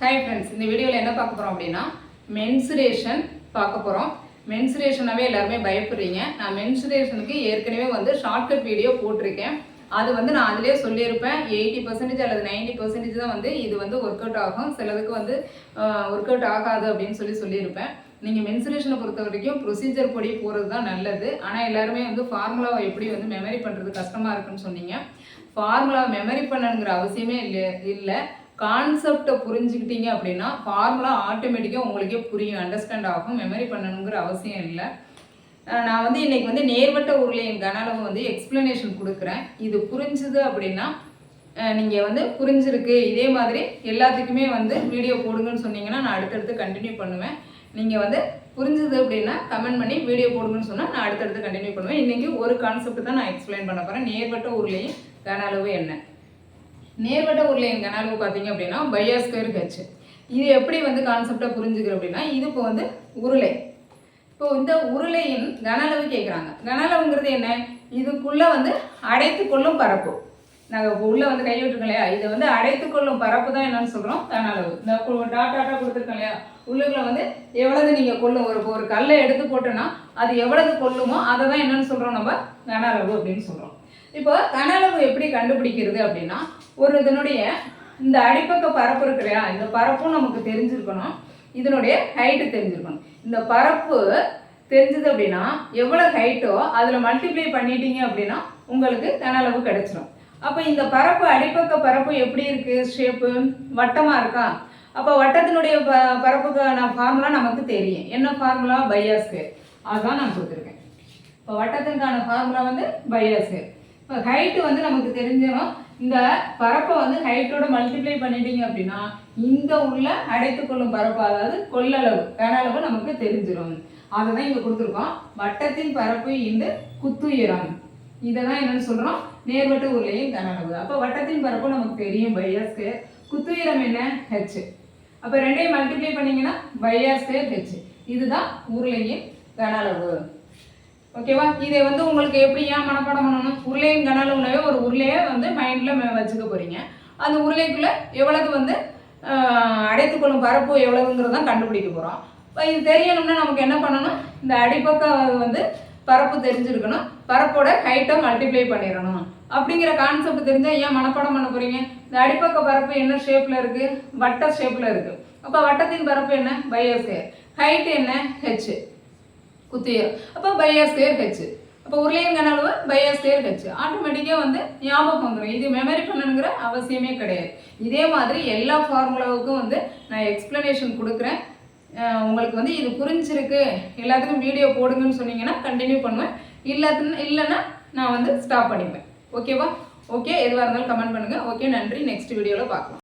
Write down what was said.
Hi friends இந்த வீடியோவில் என்ன பார்க்க போகிறோம் அப்படின்னா மென்சுரேஷன் பார்க்க போகிறோம் மென்சுரேஷனாகவே எல்லாருமே பயப்படுறீங்க. நான் மென்சுரேஷனுக்கு ஏற்கனவே வந்து ஷார்ட்கட் வீடியோ போட்டிருக்கேன். அது வந்து நான் அதிலே சொல்லியிருப்பேன். எயிட்டி பர்சன்டேஜ் அல்லது நைன்டி பர்சன்டேஜ் தான் வந்து இது வந்து ஒர்க் அவுட் ஆகும். சிலதுக்கு வந்து ஒர்க் அவுட் ஆகாது அப்படின்னு சொல்லி சொல்லியிருப்பேன். நீங்கள் மென்சுரேஷனை பொறுத்த வரைக்கும் ப்ரொசீஜர் படி போகிறது தான் நல்லது. ஆனால் எல்லாருமே வந்து ஃபார்முலாவை எப்படி வந்து மெமரி பண்ணுறது கஷ்டமாக இருக்குன்னு சொன்னீங்க. ஃபார்முலா மெமரி பண்ணணுங்கிற அவசியமே இல்லை இல்லை. கான்செப்டை புரிஞ்சுக்கிட்டீங்க அப்படின்னா ஃபார்முலா ஆட்டோமேட்டிக்காக உங்களுக்கே புரியும் அண்டர்ஸ்டாண்ட் ஆகும் மெமரி பண்ணணுங்கிற அவசியம் இல்லை. நான் வந்து இன்னைக்கு வந்து நேர்வட்ட உருளையின் கன அளவு வந்து எக்ஸ்பிளனேஷன் கொடுக்குறேன். இது புரிஞ்சுது அப்படின்னா நீங்கள் வந்து புரிஞ்சிருக்கு. இதே மாதிரி எல்லாத்துக்குமே வந்து வீடியோ போடுங்கன்னு சொன்னீங்கன்னா நான் அடுத்தடுத்து கண்டினியூ பண்ணுவேன். நீங்கள் வந்து புரிஞ்சுது அப்படின்னா கமெண்ட் பண்ணி வீடியோ போடுங்கன்னு சொன்னால் நான் அடுத்தடுத்து கண்டினியூ பண்ணுவேன். இன்றைக்கி ஒரு கான்செப்ட் தான் நான் எக்ஸ்பிளைன் பண்ண போகிறேன் நேர்வட்ட உருளையின் கன அளவு என்ன? நேர்வட்ட உருளையின் கன அளவு பார்த்தீங்க அப்படின்னா பையா ஸ்கொயர் ஹெச் இது எப்படி வந்து கான்செப்டாக புரிஞ்சுக்கிறோம் அப்படின்னா இது இப்போ வந்து உருளை. இப்போ இந்த உருளையின் கனளவு கேட்குறாங்க கனளவுங்கிறது என்ன? இதுக்குள்ளே வந்து அடைத்து கொள்ளும் பரப்பு. நாங்கள் உள்ளே வந்து கை விட்டுருக்கோம் இல்லையா? இதை வந்து அடைத்து கொள்ளும் பரப்பு தான் என்னன்னு சொல்கிறோம் கன அளவு இந்த கு- டாட் கொடுத்துருக்கோம் இல்லையா? உள்ளுக்குள்ள வந்து எவ்வளவு நீங்கள் கொள்ளும்? ஒரு ஒரு கல்லை எடுத்து போட்டோன்னா அது எவ்வளவு கொள்ளுமோ அதை தான் என்னன்னு சொல்கிறோம் நம்ம. கனளவு அப்படின்னு சொல்கிறோம் இப்போ கனளவு எப்படி கண்டுபிடிக்கிறது அப்படின்னா ஒரு இதனுடைய இந்த அடிப்பக்க பரப்பு இருக்கு இல்லையா? இந்த பரப்பும் நமக்கு தெரிஞ்சிருக்கணும். இதனுடைய ஹைட்டு தெரிஞ்சிருக்கணும். இந்த பரப்பு தெரிஞ்சது அப்படின்னா எவ்வளோ ஹைட்டோ அதில் மல்டிப்ளை பண்ணிட்டீங்க அப்படின்னா உங்களுக்கு கனளவு அளவு கிடைச்சிரும். அப்போ இந்த பரப்பு அடிப்பக்க பரப்பு எப்படி இருக்குது ஷேப்பு வட்டமாக இருக்கா? அப்போ வட்டத்தினுடைய ப பரப்புக்கான ஃபார்முலா நமக்கு தெரியும். என்ன ஃபார்முலா பையாஸ்க்கு அதுதான் நான் கொடுத்துருக்கேன். இப்போ வட்டத்திற்கான ஃபார்முலா வந்து பையாஸ்க்கு இப்போ ஹைட்டு வந்து நமக்கு தெரிஞ்சிடும் இந்த பரப்பை வந்து ஹைட்டோட மல்டிப்ளை பண்ணிட்டீங்க அப்படின்னா இந்த உள்ள அடைத்துக்கொள்ளும் பரப்பு அதாவது கொள்ளளவு கனளவு நமக்கு தெரிஞ்சிடும் அதை தான் இங்கே கொடுத்துருக்கோம். வட்டத்தின் பரப்பு இந்த குத்துயரம். இதை தான் என்னன்னு சொல்கிறோம் நேர்வட்ட உருளையும் கன அளவு. அப்போ வட்டத்தின் பரப்பு நமக்கு தெரியும் பையாஸ்க்கு குத்துயரம் என்ன? ஹெச் அப்போ ரெண்டையும் மல்டிப்ளை பண்ணீங்கன்னா பையாஸ்க்கு ஹெச் இதுதான் உருளையின் கன அளவு. ஓகேவா இதை வந்து உங்களுக்கு எப்படி ஏன் மனப்பாடம் பண்ணணும்? உருளையின் கன அளவுலவே ஒரு உருளையை வந்து மைண்டில் வச்சுக்க போகிறீங்க அந்த உருளைக்குள்ளே எவ்வளவு வந்து அடைத்துக்கொள்ளும் பரப்பு எவ்வளவுங்கிறத கண்டுபிடிக்க போகிறோம் இப்போ இது தெரியணும்னா நமக்கு என்ன பண்ணணும்? இந்த அடிப்பக்கம் வந்து பரப்பு தெரிஞ்சிருக்கணும். பரப்போட ஹைட்டை மல்டிப்ளை பண்ணிடணும். அப்படிங்கிற கான்செப்ட் தெரிஞ்சால் ஏன் மனப்பாடம் பண்ண போகிறீங்க இந்த அடிப்பக்க பரப்பு என்ன ஷேப்பில் இருக்குது வட்ட ஷேப்பில் இருக்குது அப்போ வட்டத்தின் பரப்பு என்ன? பயோஸ்கேர் ஹைட் என்ன? ஹெச் குத்தியர் அப்போ பயோஸ்கேர் ஹெச் அப்போ உருளையங்கன அளவு பயோஸ்கேர் ஹெச் ஆட்டோமேட்டிக்காக வந்து ஞாபகம் வந்துடும் இது மெமரி பண்ணணுங்கிற அவசியமே கிடையாது. இதே மாதிரி எல்லா ஃபார்முலாவுக்கும் வந்து நான் எக்ஸ்ப்ளனேஷன் கொடுக்குறேன். உங்களுக்கு வந்து இது புரிஞ்சிருக்கு எல்லாத்துக்கும் வீடியோ போடுங்கன்னு சொன்னீங்கன்னா கண்டினியூ பண்ணுவேன். இல்லாத்துன்னு இல்லைன்னா நான் வந்து ஸ்டாப் பண்ணிப்பேன். ஓகேவா ஓகே எதுவாக இருந்தாலும் கமெண்ட் பண்ணுங்கள் ஓகே நன்றி. நெக்ஸ்ட் வீடியோவில் பார்க்கலாம்.